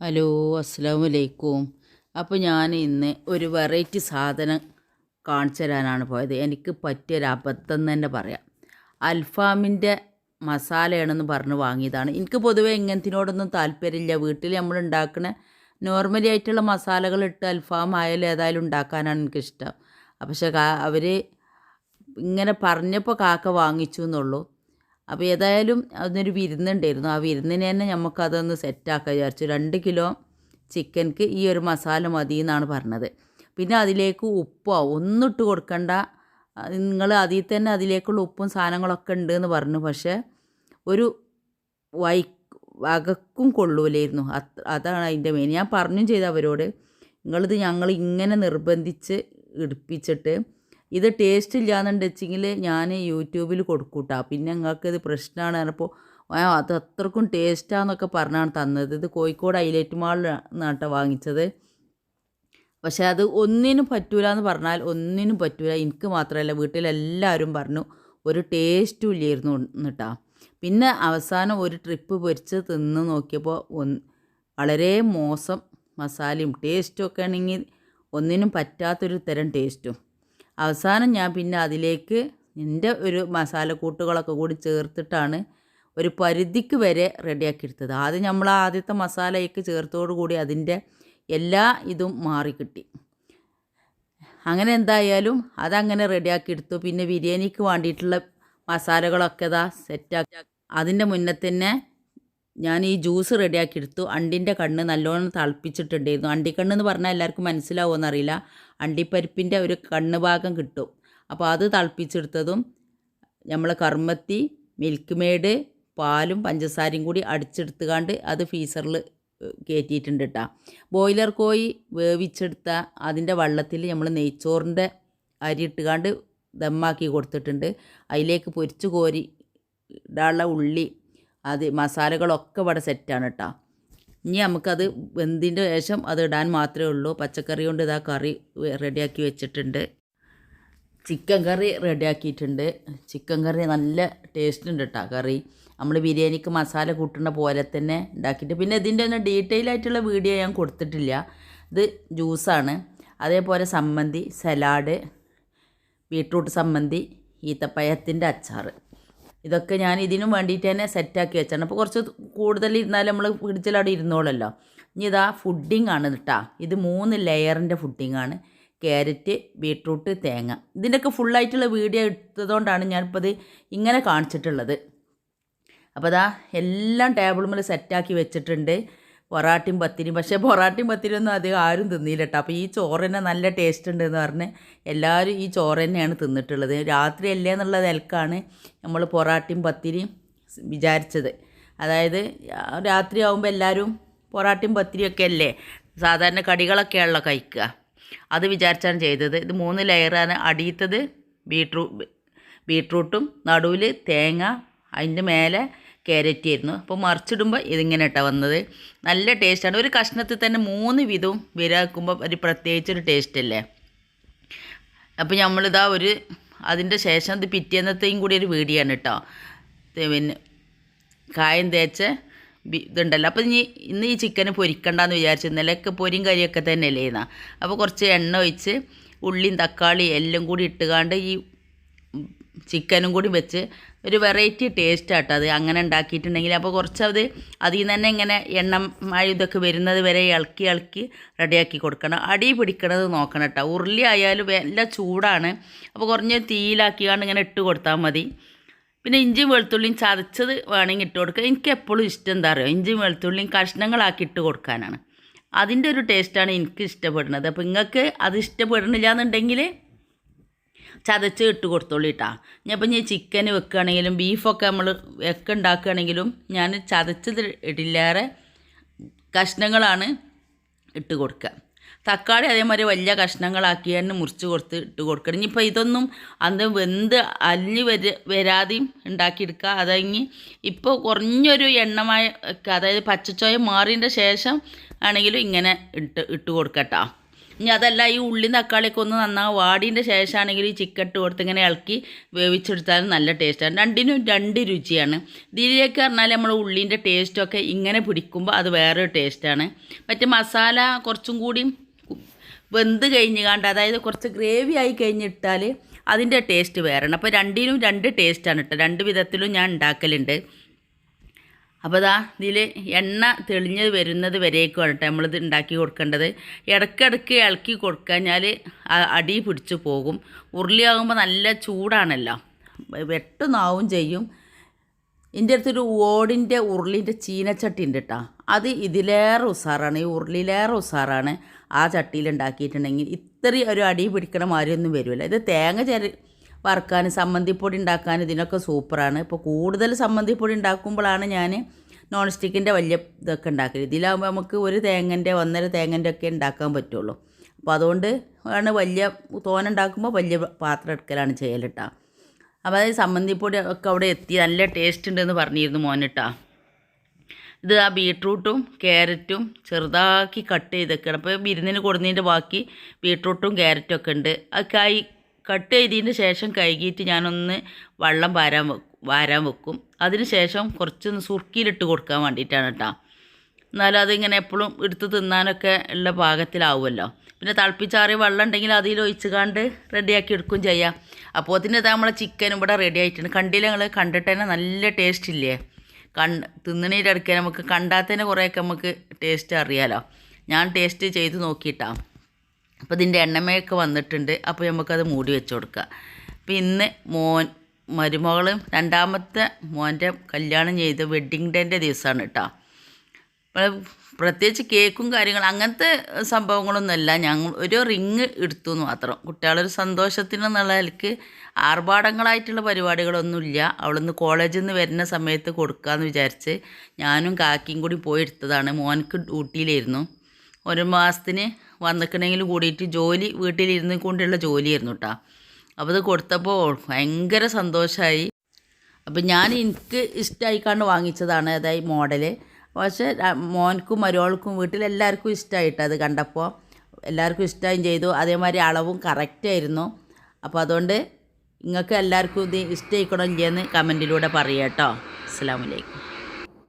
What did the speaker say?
Hello അസ്സാം വലൈക്കും അപ്പോൾ ഞാൻ ഇന്ന് ഒരു വെറൈറ്റി സാധനം കാണിച്ചു തരാനാണ് പോയത്. എനിക്ക് പറ്റിയൊരു അബദ്ധം തന്നെ പറയാം. അൽഫാമിന്റെ മസാലയാണെന്ന് പറഞ്ഞ് വാങ്ങിയതാണ്. എനിക്ക് പൊതുവേ ഇങ്ങനത്തിനോടൊന്നും താല്പര്യമില്ല. വീട്ടിൽ നമ്മൾ ഉണ്ടാക്കുന്ന നോർമലി ആയിട്ടുള്ള മസാലകൾ ഇട്ട് അൽഫാം ആയാലും ഏതായാലും ഉണ്ടാക്കാനാണ് എനിക്കിഷ്ടം. പക്ഷേ അവർ ഇങ്ങനെ പറഞ്ഞപ്പോൾ കാക്ക വാങ്ങിച്ചു എന്നുള്ളൂ. അപ്പോൾ ഏതായാലും അതിനൊരു വിരുന്നുണ്ടായിരുന്നു. ആ വിരുന്നിന് തന്നെ നമുക്കതൊന്ന് സെറ്റാക്കാൻ വിചാരിച്ചു. രണ്ട് കിലോ ചിക്കൻക്ക് ഈ ഒരു മസാല മതി എന്നാണ് പറഞ്ഞത്. പിന്നെ അതിലേക്ക് ഉപ്പോ ഒന്നും ഇട്ട് കൊടുക്കണ്ട. നിങ്ങൾ അതിൽ തന്നെ അതിലേക്കുള്ള ഉപ്പും സാധനങ്ങളൊക്കെ ഉണ്ട് എന്ന് പറഞ്ഞു. പക്ഷേ ഒരു വൈ വകക്കും കൊള്ളൂലായിരുന്നു. അത് അതാണ് അതിന്റെ മെയിൻ ഞാൻ പറഞ്ഞും ചെയ്തു അവരോട്. നിങ്ങളിത് ഞങ്ങൾ ഇങ്ങനെ നിർബന്ധിച്ച് ഇടിപ്പിച്ചിട്ട് ഇത് ടേസ്റ്റ് ഇല്ലാന്നുണ്ട് വെച്ചെങ്കിൽ ഞാൻ യൂട്യൂബിൽ കൊടുക്കൂട്ടാ. പിന്നെ നിങ്ങൾക്ക് ഇത് പ്രശ്നമാണ് അപ്പോൾ അത് അത്രക്കും ടേസ്റ്റാന്നൊക്കെ പറഞ്ഞാണ് തന്നത്. ഇത് കോഴിക്കോട് ഹൈലൈറ്റ് മാളിൽ നിന്നാട്ടോ വാങ്ങിച്ചത്. പക്ഷേ അത് ഒന്നിനും പറ്റൂല എന്ന് പറഞ്ഞാൽ ഒന്നിനും പറ്റൂല. എനിക്ക് മാത്രമല്ല വീട്ടിലെല്ലാവരും പറഞ്ഞു ഒരു ടേസ്റ്റും ഇല്ലായിരുന്നു എന്നിട്ടാ പിന്നെ അവസാനം ഒരു ട്രിപ്പ് പൊരിച്ച് തിന്ന് നോക്കിയപ്പോൾ ഒന്ന് വളരെ മോശം മസാലയും ടേസ്റ്റും ഒക്കെ ആണെങ്കിൽ ഒന്നിനും പറ്റാത്തൊരു തരം ടേസ്റ്റും അവസാനം ഞാൻ പിന്നെ അതിലേക്ക് എന്റെ ഒരു മസാലക്കൂട്ടുകളൊക്കെ കൂടി ചേർത്തിട്ടാണ് ഒരു പരിധിക്ക് വരെ റെഡിയാക്കി എടുത്തത് ആദ്യം നമ്മൾ ആദ്യത്തെ മസാലയൊക്കെ ചേർത്തോടു കൂടി അതിന്റെ എല്ലാ ഇതും മാറിക്കിട്ടി. അങ്ങനെ എന്തായാലും അതങ്ങനെ റെഡിയാക്കി എടുത്തു പിന്നെ ബിരിയാണിക്ക് വേണ്ടിയിട്ടുള്ള മസാലകളൊക്കെ ഇതാ സെറ്റാക്കി അതിന്റെ മുന്നേ തന്നെ ഞാൻ ഈ ജ്യൂസ് റെഡിയാക്കി എടുത്തു അണ്ടിന്റെ കണ്ണ് നല്ലോണം തിളപ്പിച്ചിട്ടുണ്ടായിരുന്നു. അണ്ടിക്കണ്ണ് എന്ന് പറഞ്ഞാൽ എല്ലാവർക്കും മനസ്സിലാവുമോ എന്നറിയില്ല അണ്ടിപ്പരിപ്പിന്റെ ഒരു കണ്ണ് ഭാഗം കിട്ടും. അപ്പോൾ അത് തിളപ്പിച്ചെടുത്തതും നമ്മൾ കർമ്മത്തി മിൽക്ക് മെയ്ഡ് പാലും പഞ്ചസാരയും കൂടി അടിച്ചെടുത്തുകാണ്ട് അത് ഫീസറിൽ കയറ്റിയിട്ടുണ്ട് കേട്ടോ ബോയിലർ കോഴി വേവിച്ചെടുത്ത അതിന്റെ വള്ളത്തിൽ നമ്മൾ നെയ്ച്ചോറിന്റെ അരി ഇട്ടുകാണ്ട് ദമ്മാക്കി കൊടുത്തിട്ടുണ്ട്. അതിലേക്ക് പൊരിച്ച് കോരി ഇടാനുള്ള ഉള്ളി അത് മസാലകളൊക്കെ ഇവിടെ സെറ്റാണ് കേട്ടോ ഇനി നമുക്കത് വെന്തിന്റെ ശേഷം അത് ഇടാൻ മാത്രമേ ഉള്ളൂ. പച്ചക്കറി കൊണ്ട് ഇതാ കറി റെഡിയാക്കി വെച്ചിട്ടുണ്ട്. ചിക്കൻ കറി റെഡിയാക്കിയിട്ടുണ്ട്. ചിക്കൻ കറി നല്ല ടേസ്റ്റ് ഉണ്ട് കേട്ടോ കറി. നമ്മൾ ബിരിയാണിക്ക് മസാല കൂട്ടുന്ന പോലെ തന്നെ ഉണ്ടാക്കിയിട്ട്. പിന്നെ ഇതിന്റെ ഒന്നും ഡീറ്റെയിൽ ആയിട്ടുള്ള വീഡിയോ ഞാൻ കൊടുത്തിട്ടില്ല. ഇത് ജ്യൂസാണ് അതേപോലെ സമ്മന്തി സലാഡ് ബീട്രൂട്ട് സമ്മന്തി ഈത്തപ്പഴത്തിന്റെ അച്ചാറ്. ഇതൊക്കെ ഞാൻ ഇതിനും വേണ്ടിയിട്ട് തന്നെ സെറ്റാക്കി വെച്ചാണ്. അപ്പോൾ കുറച്ച് കൂടുതൽ ഇരുന്നാലും നമ്മൾ പിടിച്ചിലവിടെ ഇരുന്നോളല്ലോ. ഇനി ഇതാ ഫുഡിങ് ആണ് കേട്ടോ ഇത് മൂന്ന് ലെയറിന്റെ ഫുഡിങ് ആണ്. ക്യാരറ്റ് ബീട്രൂട്ട് തേങ്ങ. ഇതിന്റെയൊക്കെ ഫുള്ളായിട്ടുള്ള വീഡിയോ എടുത്തതുകൊണ്ടാണ് ഞാനിപ്പോൾ ഇത് ഇങ്ങനെ കാണിച്ചിട്ടുള്ളത്. അപ്പോൾ അതാ എല്ലാം ടേബിൾ മേൽ സെറ്റാക്കി വെച്ചിട്ടുണ്ട്. പൊറാട്ടയും പത്തിരിയും. പക്ഷേ പൊറാട്ടയും പത്തിരിയൊന്നും അധികം ആരും തിന്നില്ല കേട്ടോ അപ്പോൾ ഈ ചോറ് തന്നെ നല്ല ടേസ്റ്റ് ഉണ്ട് എന്ന് പറഞ്ഞ് എല്ലാവരും ഈ ചോറ് തന്നെയാണ് തിന്നിട്ടുള്ളത്. രാത്രി അല്ലേ എന്നുള്ള നിലക്കാണ് നമ്മൾ പൊറാട്ടയും പത്തിരിയും വിചാരിച്ചത്. അതായത് രാത്രി ആകുമ്പോൾ എല്ലാവരും പൊറാട്ടയും പത്തിരിയൊക്കെ അല്ലേ? സാധാരണ കടികളൊക്കെയാണല്ലോ കഴിക്കുക. അത് വിചാരിച്ചാണ് ചെയ്തത്. ഇത് മൂന്ന് ലെയറാണ് അടിയത്തത് ബീട്രൂ ബീട്രൂട്ടും നടുവിൽ തേങ്ങ അതിന്റെ മേലെ ക്യാരറ്റ് ആയിരുന്നു അപ്പോൾ മറിച്ചിടുമ്പോൾ ഇതിങ്ങനെ ഇട്ടാണ് വന്നത്. നല്ല ടേസ്റ്റാണ്. ഒരു കഷ്ണത്തിൽ തന്നെ മൂന്ന് വിധവും വിരാക്കുമ്പോൾ ഒരു പ്രത്യേകിച്ചൊരു ടേസ്റ്റ് അല്ലേ അപ്പോൾ നമ്മളിതാ ഒരു അതിന്റെ ശേഷം ഇത് പിറ്റേന്നത്തെയും കൂടി ഒരു വീഡിയോ ആണ് കേട്ടോ പിന്നെ കായം തേച്ച ഇതുണ്ടല്ലോ. അപ്പോൾ ഇനി ഇന്ന് ഈ ചിക്കന് പൊരിക്കണ്ടെന്ന് വിചാരിച്ചു. ഇന്നലെയൊക്കെ പൊരിയും കരിയൊക്കെ തന്നെ അല്ലേ അപ്പോൾ കുറച്ച് എണ്ണ ഒഴിച്ച് ഉള്ളിയും തക്കാളി എല്ലാം കൂടി ഇട്ടുകാണ്ട് ഈ ചിക്കനും കൂടി വെച്ച് ഒരു വെറൈറ്റി ടേസ്റ്റ് ആട്ടോ അത്. അങ്ങനെ ഉണ്ടാക്കിയിട്ടുണ്ടെങ്കിൽ അപ്പോൾ കുറച്ച് അത് അതിൽ നിന്ന് തന്നെ ഇങ്ങനെ എണ്ണ മഴ ഇതൊക്കെ വരുന്നത് വരെ ഇളക്കി ഇളക്കി റെഡിയാക്കി കൊടുക്കണം. അടി പിടിക്കണത് നോക്കണം കേട്ടോ. ഉരുളി ആയാലും എല്ലാം ചൂടാണ്. അപ്പോൾ കുറഞ്ഞ തീയിലാക്കിയാണ്ട് ഇങ്ങനെ ഇട്ട് കൊടുത്താൽ മതി. പിന്നെ ഇഞ്ചിയും വെളുത്തുള്ളിയും ചതച്ചത് വേണമെങ്കിൽ ഇട്ട് കൊടുക്കുക. എനിക്ക് എപ്പോഴും ഇഷ്ടം എന്താ പറയുക ഇഞ്ചിയും വെളുത്തുള്ളിയും കഷ്ണങ്ങളാക്കി ഇട്ട് കൊടുക്കാനാണ്. അതിന്റെ ഒരു ടേസ്റ്റാണ് എനിക്ക് ഇഷ്ടപ്പെടുന്നത്. അപ്പോൾ നിങ്ങൾക്ക് അത് ഇഷ്ടപ്പെടുന്നില്ല എന്നുണ്ടെങ്കിൽ ചതച്ച് ഇട്ട് കൊടുത്തോളിട്ടാ ഇനിയിപ്പോൾ ഞാൻ ചിക്കൻ വെക്കുകയാണെങ്കിലും ബീഫൊക്കെ നമ്മൾ ഒക്കെ ഉണ്ടാക്കുകയാണെങ്കിലും ഞാൻ ചതച്ചത് ഇടില്ലാറെ കഷ്ണങ്ങളാണ് ഇട്ട് കൊടുക്കുക. തക്കാളി അതേമാതിരി വലിയ കഷ്ണങ്ങളാക്കി തന്നെ മുറിച്ച് കൊടുത്ത് ഇട്ട് കൊടുക്കണം. ഇനിയിപ്പോൾ ഇതൊന്നും അന്ന് വെന്ത് അലിഞ്ഞ് വര വരാതെയും ഉണ്ടാക്കിയെടുക്കുക. അതങ്ങി ഇപ്പോൾ കുറഞ്ഞൊരു എണ്ണമായ അതായത് പച്ചച്ചോയ മാറിയതിന്റെ ശേഷം ആണെങ്കിലും ഇങ്ങനെ ഇട്ട് ഇട്ട് കൊടുക്കട്ടോ ഇനി അതല്ല ഈ ഉള്ളി തക്കാളിയൊക്കെ ഒന്ന് നന്നാ വാടിന്റെ ശേഷമാണെങ്കിൽ ഈ ചിക്കൻ ഇട്ട് കൊടുത്ത് ഇങ്ങനെ ഇളക്കി വേവിച്ചെടുത്താലും നല്ല ടേസ്റ്റാണ് രണ്ടിനും രണ്ട് രുചിയാണ്. ഇതിലേക്ക് പറഞ്ഞാൽ നമ്മൾ ഉള്ളിന്റെ ടേസ്റ്റൊക്കെ ഇങ്ങനെ പിടിക്കുമ്പോൾ അത് വേറൊരു ടേസ്റ്റാണ് മറ്റേ മസാല കുറച്ചും കൂടി വെന്ത് കഴിഞ്ഞ് കണ്ട് അതായത് കുറച്ച് ഗ്രേവി ആയി കഴിഞ്ഞിട്ടാൽ അതിന്റെ ടേസ്റ്റ് വേറെയാണ്. അപ്പോൾ രണ്ടിനും രണ്ട് ടേസ്റ്റാണ് കേട്ടോ രണ്ട് വിധത്തിലും ഞാൻ ഉണ്ടാക്കലുണ്ട്. അപ്പോൾ ദാ ഇതിൽ എണ്ണ തെളിഞ്ഞ് വരുന്നത് വരെയൊക്കെ കേട്ടോ നമ്മളിത് ഉണ്ടാക്കി കൊടുക്കേണ്ടത്. ഇടയ്ക്കിടയ്ക്ക് ഇളക്കി കൊടുക്കഴിഞ്ഞാൽ അടി പിടിച്ചു പോകും. ഉരുളിയാകുമ്പോൾ നല്ല ചൂടാണല്ലോ. വെട്ടുന്നാവും ചെയ്യും. എന്റെ അടുത്തൊരു ഓടിന്റെ ഉരുളിന്റെ ചീനച്ചട്ടി ഉണ്ട് കേട്ടോ അത് ഇതിലേറെ ഉസാറാണ്. ഈ ഉരുളിയിലേറെ ഉസാറാണ് ആ ചട്ടിയിൽ ഉണ്ടാക്കിയിട്ടുണ്ടെങ്കിൽ ഇത്രയും ഒരു അടി പിടിക്കണ മാതിരിയൊന്നും വരുമല്ലോ ഇത് തേങ്ങ ചെറി വറുക്കാൻ സമ്മന്തിപ്പൊടി ഉണ്ടാക്കാൻ ഇതിനൊക്കെ സൂപ്പറാണ്. ഇപ്പോൾ കൂടുതൽ സമ്മന്തിപ്പൊടി ഉണ്ടാക്കുമ്പോഴാണ് ഞാൻ നോൺ സ്റ്റിക്കിന്റെ വലിയ ഇതൊക്കെ ഉണ്ടാക്കൽ. ഇതിലാകുമ്പോൾ നമുക്ക് ഒരു തേങ്ങന്റെ ഒന്നര തേങ്ങന്റെ ഒക്കെ ഉണ്ടാക്കാൻ പറ്റുള്ളൂ. അപ്പോൾ അതുകൊണ്ട് ആണ് വലിയ തോന ഉണ്ടാക്കുമ്പോൾ വലിയ പാത്രം എടുക്കലാണ് ചെയ്യലിട്ടാ. അപ്പോൾ അതായത് സമ്മന്തിപ്പൊടി ഒക്കെ അവിടെ എത്തി. നല്ല ടേസ്റ്റ് ഉണ്ടെന്ന് പറഞ്ഞിരുന്നു മോനിട്ടാ. ഇത് ആ ബീട്രൂട്ടും ക്യാരറ്റും ചെറുതാക്കി കട്ട് ചെയ്തൊക്കെയാണ് അപ്പോൾ വിരുന്നിന് കൊടുന്നതിന്റെ ബാക്കി ബീട്രൂട്ടും ക്യാരറ്റും ഒക്കെ ഉണ്ട്. അതൊക്കെ കട്ട് ചെയ്തതിന് ശേഷം കഴുകിയിട്ട് ഞാനൊന്ന് വെള്ളം വാരാൻ വാരാൻ വെക്കും. അതിന് ശേഷം കുറച്ചൊന്ന് സുർക്കിയിലിട്ട് കൊടുക്കാൻ വേണ്ടിയിട്ടാണ് കേട്ടോ എന്നാലും അതിങ്ങനെ എപ്പോഴും എടുത്ത് തിന്നാനൊക്കെ ഉള്ള പാകത്തിലാവുമല്ലോ. പിന്നെ തിളപ്പിച്ചാറിയ വെള്ളം ഉണ്ടെങ്കിൽ അതിൽ ഒഴിച്ച് കണ്ട് റെഡിയാക്കി എടുക്കും ചെയ്യാം. അപ്പോൾ അതിന് നമ്മളെ ചിക്കനും ഇവിടെ റെഡി ആയിട്ടുണ്ട്. കണ്ടില്ല നിങ്ങൾ കണ്ടിട്ട് തന്നെ നല്ല ടേസ്റ്റ് ഇല്ലേ? കണ്ട് തിന്നണീന്റെ അടുക്കാൻ നമുക്ക് കണ്ടാൽ തന്നെ കുറേയൊക്കെ നമുക്ക് ടേസ്റ്റ് അറിയാലോ. ഞാൻ ടേസ്റ്റ് ചെയ്ത് നോക്കിയിട്ടാ. അപ്പോൾ ഇതിന്റെ എണ്ണമയൊക്കെ വന്നിട്ടുണ്ട്. അപ്പോൾ നമുക്കത് മൂടി വെച്ച് കൊടുക്കുക അപ്പോൾ ഇന്ന് മോൻ മരുമകളും രണ്ടാമത്തെ മോന്റെ കല്യാണം ചെയ്ത് വെഡ്ഡിങ് ഡേന്റെ ദിവസമാണ് കേട്ടോ പ്രത്യേകിച്ച് കേക്കും കാര്യങ്ങളും അങ്ങനത്തെ സംഭവങ്ങളൊന്നുമല്ല. ഞങ്ങൾ ഒരു റിങ് എടുത്തു എന്ന് മാത്രം. കുട്ടികളൊരു സന്തോഷത്തിന് എന്നുള്ള നിലയ്ക്ക് ആർഭാടങ്ങളായിട്ടുള്ള പരിപാടികളൊന്നുമില്ല. അവളൊന്ന് കോളേജിൽ നിന്ന് വരുന്ന സമയത്ത് കൊടുക്കാമെന്ന് വിചാരിച്ച് ഞാനും കാക്കിയും കൂടി പോയി എടുത്തതാണ്. മോനക്ക് ഡ്യൂട്ടിയിലായിരുന്നു. ഒരു മാസത്തിന് വന്നിക്കണമെങ്കിൽ കൂടിയിട്ട് ജോലി വീട്ടിലിരുന്ന് കൊണ്ടുള്ള ജോലിയായിരുന്നു കേട്ടോ അപ്പോൾ ഇത് കൊടുത്തപ്പോൾ ഭയങ്കര സന്തോഷമായി അപ്പം ഞാൻ എനിക്ക് ഇഷ്ടമായിക്കാണ്ട് വാങ്ങിച്ചതാണ് അതായത് മോഡൽ. പക്ഷേ മോൻക്കും മരുമകൾക്കും വീട്ടിലെല്ലാവർക്കും ഇഷ്ടമായിട്ട് അത് കണ്ടപ്പോൾ എല്ലാവർക്കും ഇഷ്ടമായും ചെയ്തു. അതേമാതിരി അളവും കറക്റ്റായിരുന്നു അപ്പോൾ അതുകൊണ്ട് നിങ്ങൾക്ക് എല്ലാവർക്കും ഇത് ഇല്ലയെന്ന് കമന്റിലൂടെ പറയാം കേട്ടോ അസ്സാം വലൈക്കും